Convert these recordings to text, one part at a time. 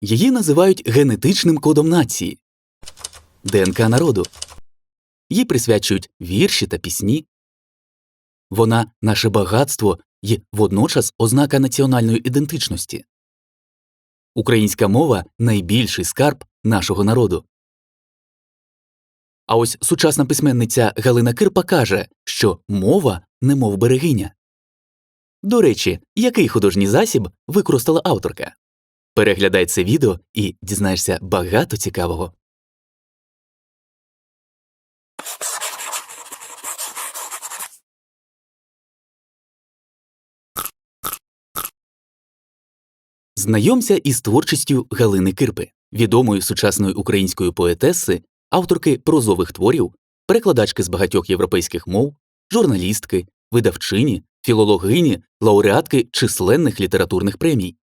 Її називають генетичним кодом нації ДНК народу. Їй присвячують вірші та пісні. Вона наше багатство і водночас ознака національної ідентичності. Українська мова найбільший скарб нашого народу. А ось сучасна письменниця Галина Кирпа каже, що мова немов берегиня. До речі, який художній засіб використала авторка? Переглядай це відео і дізнаєшся багато цікавого. Знайомся із творчістю Галини Кирпи, відомої сучасної української поетеси, авторки прозових творів, перекладачки з багатьох європейських мов, журналістки, видавчині, філологині, лауреатки численних літературних премій.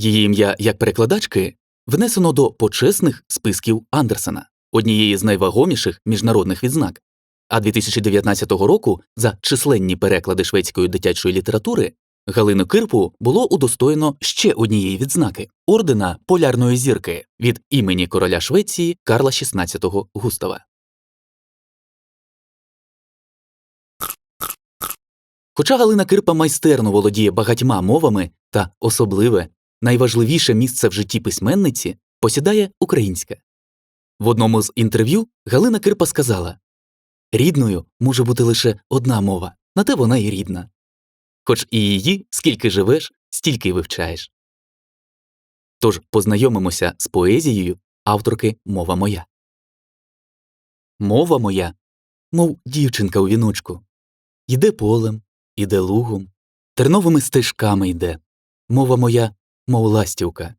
Її ім'я як перекладачки внесено до почесних списків Андерсена, однієї з найвагоміших міжнародних відзнак. А 2019 року за численні переклади шведської дитячої літератури Галину Кирпу було удостоєно ще однієї відзнаки ордена полярної зірки від імені короля Швеції Карла XVI Густава. Хоча Галина Кирпа майстерно володіє багатьма мовами та особливе, найважливіше місце в житті письменниці посідає українська. В одному з інтерв'ю Галина Кирпа сказала Рідною може бути лише одна мова, на те вона і рідна. Хоч і її, скільки живеш, стільки й вивчаєш. Тож познайомимося з поезією авторки Мова моя. Мова моя, мов дівчинка у віночку. Йде полем, іде лугом, терновими стежками йде. Мова моя, мов ластівка,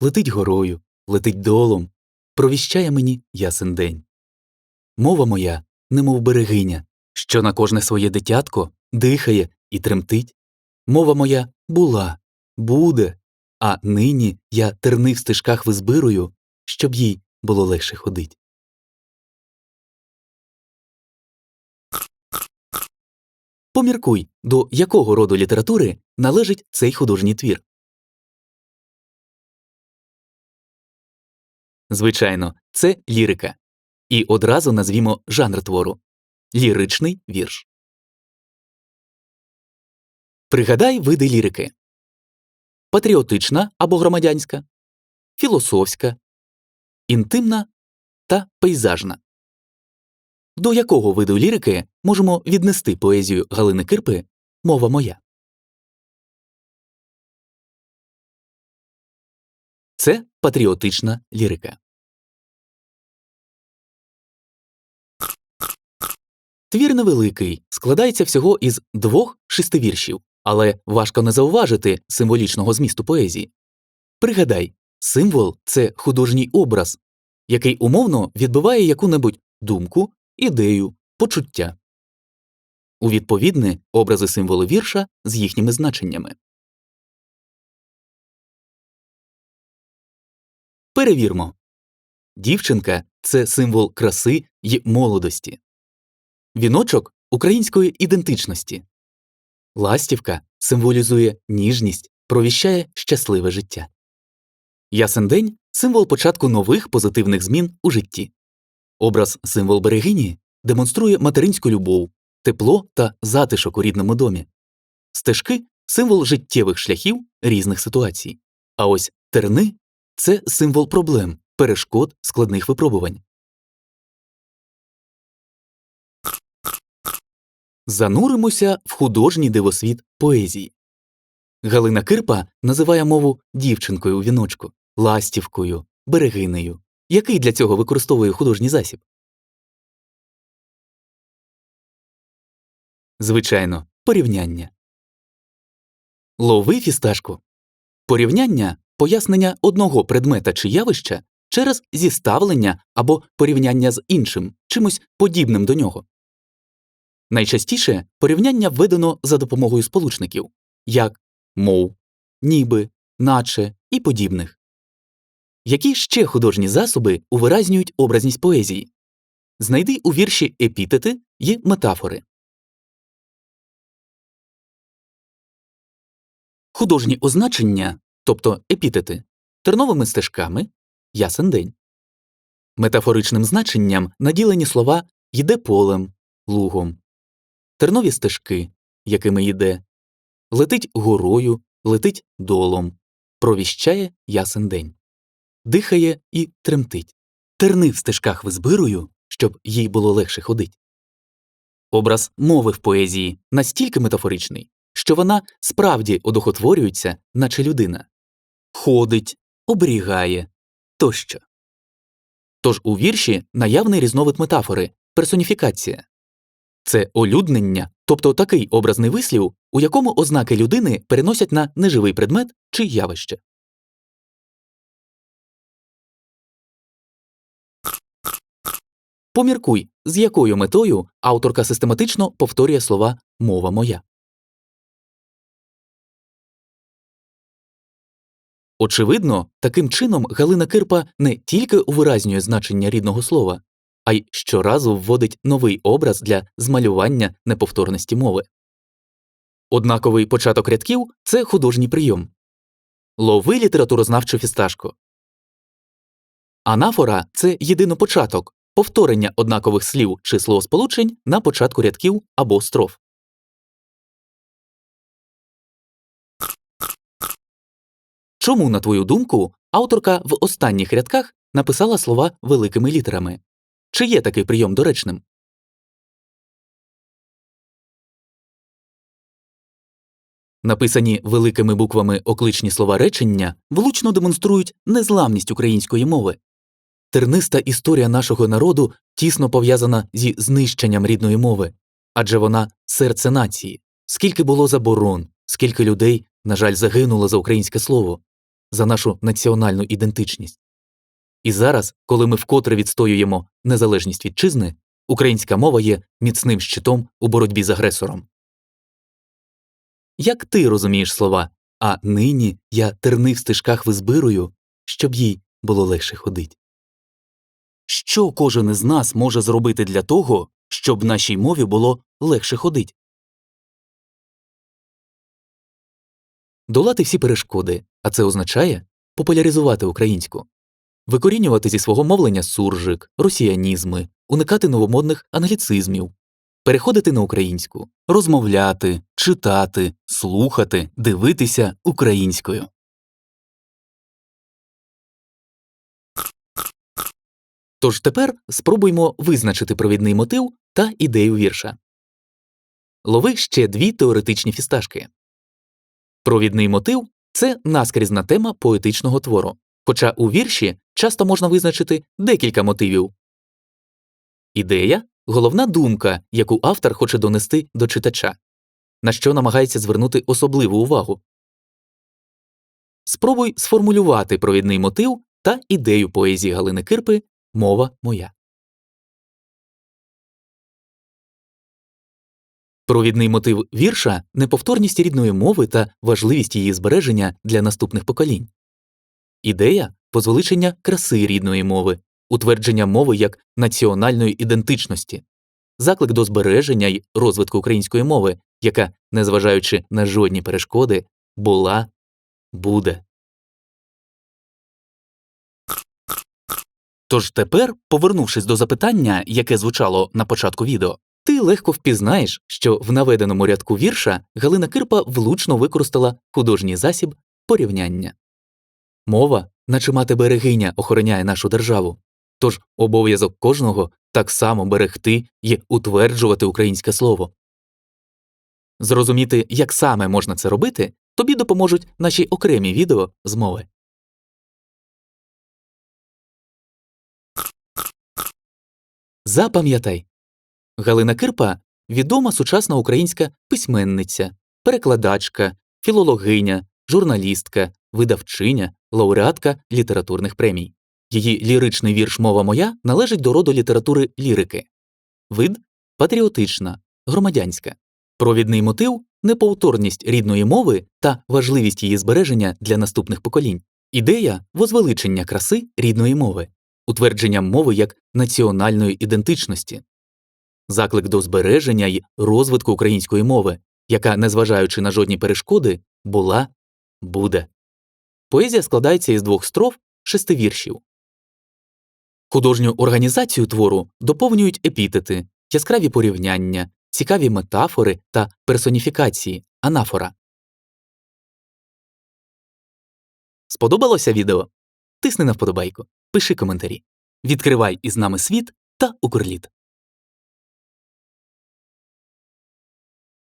летить горою, летить долом, провіщає мені ясен день. Мова моя, немов берегиня, що на кожне своє дитятко дихає і тремтить. Мова моя була, буде, а нині я терни в стежках визбирую, щоб їй було легше ходить. Поміркуй, до якого роду літератури належить цей художній твір. Звичайно, це лірика. І одразу назвімо жанр твору ліричний вірш. Пригадай види лірики патріотична або громадянська, філософська, інтимна та пейзажна. До якого виду лірики можемо віднести поезію Галини Кирпи Мова моя? Це патріотична лірика. Твір невеликий, складається всього із двох шестивіршів, але важко не зауважити символічного змісту поезії. Пригадай, символ це художній образ, який умовно відбиває яку-небудь думку, ідею, почуття. У відповідне образи символи вірша з їхніми значеннями. Перевірмо. Дівчинка це символ краси й молодості. Віночок української ідентичності. Ластівка символізує ніжність, провіщає щасливе життя. Ясен день символ початку нових позитивних змін у житті. Образ символ берегині демонструє материнську любов, тепло та затишок у рідному домі. Стежки символ життєвих шляхів різних ситуацій. А ось терни це символ проблем, перешкод, складних випробувань. Зануримося в художній дивосвіт поезії. Галина Кирпа називає мову дівчинкою у віночку, ластівкою, берегинею. Який для цього використовує художній засіб? Звичайно, порівняння. Лови фісташку. Порівняння пояснення одного предмета чи явища через зіставлення або порівняння з іншим, чимось подібним до нього. Найчастіше порівняння введено за допомогою сполучників як мов, ніби, наче і подібних. Які ще художні засоби увиразнюють образність поезії? Знайди у вірші епітети й метафори. Художні означення, тобто епітети, терновими стежками ясен день. Метафоричним значенням наділені слова йде полем, лугом, тернові стежки, якими йде, летить горою, летить долом, провіщає ясен день, дихає і тремтить, терни в стежках визбирую, щоб їй було легше ходить. Образ мови в поезії настільки метафоричний, що вона справді одухотворюється, наче людина, ходить, оберігає. Тощо. Тож у вірші наявний різновид метафори персоніфікація це олюднення, тобто такий образний вислів, у якому ознаки людини переносять на неживий предмет чи явище. Поміркуй, з якою метою авторка систематично повторює слова мова моя. Очевидно, таким чином Галина Кирпа не тільки увиразнює значення рідного слова, а й щоразу вводить новий образ для змалювання неповторності мови. Однаковий початок рядків це художній прийом. Лови літературознавчу фісташку. Анафора це єдинопочаток, повторення однакових слів чи словосполучень на початку рядків або строф. Чому, на твою думку, авторка в останніх рядках написала слова великими літерами? Чи є такий прийом доречним? Написані великими буквами окличні слова речення влучно демонструють незламність української мови. Терниста історія нашого народу тісно пов'язана зі знищенням рідної мови, адже вона серце нації. Скільки було заборон, скільки людей, на жаль, загинуло за українське слово, за нашу національну ідентичність. І зараз, коли ми вкотре відстоюємо незалежність вітчизни, українська мова є міцним щитом у боротьбі з агресором. Як ти розумієш слова, а нині я терни в стежках визбирую, щоб їй було легше ходить? Що кожен із нас може зробити для того, щоб нашій мові було легше ходить? Долати всі перешкоди, а це означає популяризувати українську, викорінювати зі свого мовлення суржик, росіянізми, уникати новомодних англіцизмів, переходити на українську, розмовляти, читати, слухати, дивитися українською. Тож тепер спробуймо визначити провідний мотив та ідею вірша. Лови ще дві теоретичні фісташки. Провідний мотив це наскрізна тема поетичного твору, хоча у вірші часто можна визначити декілька мотивів. Ідея головна думка, яку автор хоче донести до читача, на що намагається звернути особливу увагу. Спробуй сформулювати провідний мотив та ідею поезії Галини Кирпи Мова моя. Провідний мотив вірша неповторність рідної мови та важливість її збереження для наступних поколінь. Ідея позвеличення краси рідної мови, утвердження мови як національної ідентичності, заклик до збереження й розвитку української мови, яка, незважаючи на жодні перешкоди, була, буде. Тож тепер, повернувшись до запитання, яке звучало на початку відео, ти легко впізнаєш, що в наведеному рядку вірша Галина Кирпа влучно використала художній засіб порівняння. Мова, наче мати берегиня, охороняє нашу державу, тож обов'язок кожного так само берегти і утверджувати українське слово. Зрозуміти, як саме можна це робити, тобі допоможуть наші окремі відео з мови. Запам'ятай Галина Кирпа відома сучасна українська письменниця, перекладачка, філологиня, журналістка, видавчиня, лауреатка літературних премій. Її ліричний вірш Мова моя належить до роду літератури лірики, вид патріотична, громадянська, провідний мотив неповторність рідної мови та важливість її збереження для наступних поколінь, ідея возвеличення краси рідної мови, утвердження мови як національної ідентичності, заклик до збереження й розвитку української мови, яка, незважаючи на жодні перешкоди, була, буде. Поезія складається із двох строф, шести віршів. Художню організацію твору доповнюють епітети, яскраві порівняння, цікаві метафори та персоніфікації анафора. Сподобалося відео? Тисни на вподобайку, пиши коментарі. Відкривай із нами світ та Укрліт.